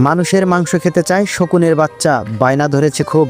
মানুষের মাংস খেতে চায় শকুনের বাচ্চা। বায়না ধরেছে খুব।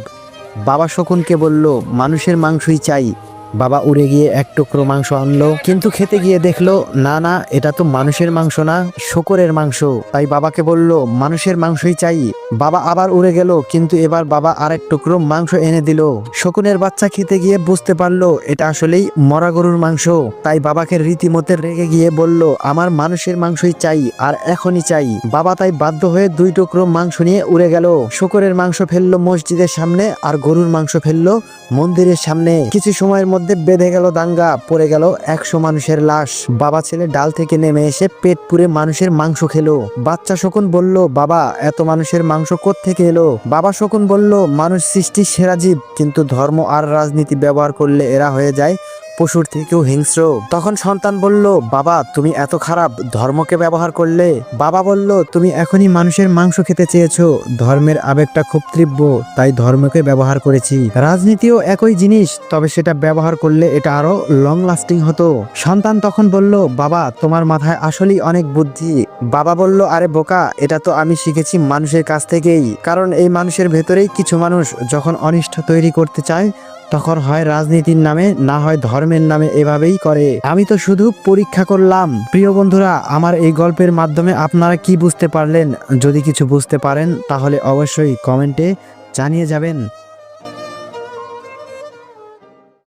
বাবা শকুনকে বলল, মানুষের মাংসই চাই। বাবা উড়ে গিয়ে এক টুকরো মাংস আনলো, কিন্তু খেতে গিয়ে দেখল, না না, এটা তো মানুষের মাংস না, শকুরের মাংস। তাই বাবাকে বলল, মানুষের মাংসই চাই। বাবা আবার উড়ে গেল, কিন্তু এবার বাবা আরেক টুকরো মাংস এনে দিল। শকুনের বাচ্চা খেতে গিয়ে বুঝতে পারল, এটা আসলেই মরা গরুর মাংস। তাই বাবাকে রীতিমতো রেগে গিয়ে বলল, আমার মানুষের মাংসই চাই, আর এখনই চাই। বাবা তাই বাধ্য হয়ে দুই টুকরো মাংস নিয়ে উড়ে গেল। শকুরের মাংস ফেলল মসজিদের সামনে, আর গরুর মাংস ফেলল মন্দিরের সামনে। কিছু সময়ের মধ্যে বেঁধে গেল দাঙ্গা, পড়ে গেল একশো মানুষের লাশ। বাবা ছেলে ডাল থেকে নেমে এসে পেট পুরে মানুষের মাংস খেলো। বাচ্চা শকুন বলল, বাবা, এত মানুষের মাংস থেকে এলো? বাবা শকুন বলল, মানুষ সৃষ্টির সেরা জীব, কিন্তু ধর্ম আর রাজনীতি ব্যবহার করলে এরা হয়ে যায় পশুর থেকেও হিংস্র। তখন সন্তান বলল, বাবা, তুমি এত খারাপ, ধর্মকে ব্যবহার করলে? বাবা বলল, তুমি এখনই মানুষের মাংস খেতে চেয়েছো। ধর্মের আবেগটা খুব তীব্র, তাই ধর্মকে ব্যবহার করেছি। রাজনীতিও একই জিনিস, তবে সেটা ব্যবহার করলে এটা আরও লং লাস্টিং হতো। সন্তান তখন বলল, বাবা, তোমার মাথায় আসলেই অনেক বুদ্ধি। বাবা বলল, আরে বোকা, এটা তো আমি শিখেছি মানুষের কাছ থেকেই। কারণ এই মানুষের ভেতরেই কিছু মানুষ যখন অনিষ্ঠ তৈরি করতে চায় তখন হয় রাজনীতির নামে, না হয় ধর্মের নামে এভাবেই করে। আমি তো শুধু পরীক্ষা করলাম। প্রিয় বন্ধুরা, আমার এই গল্পের মাধ্যমে আপনারা কি বুঝতে পারলেন? যদি কিছু বুঝতে পারেন, তাহলে অবশ্যই কমেন্টে জানিয়ে যাবেন।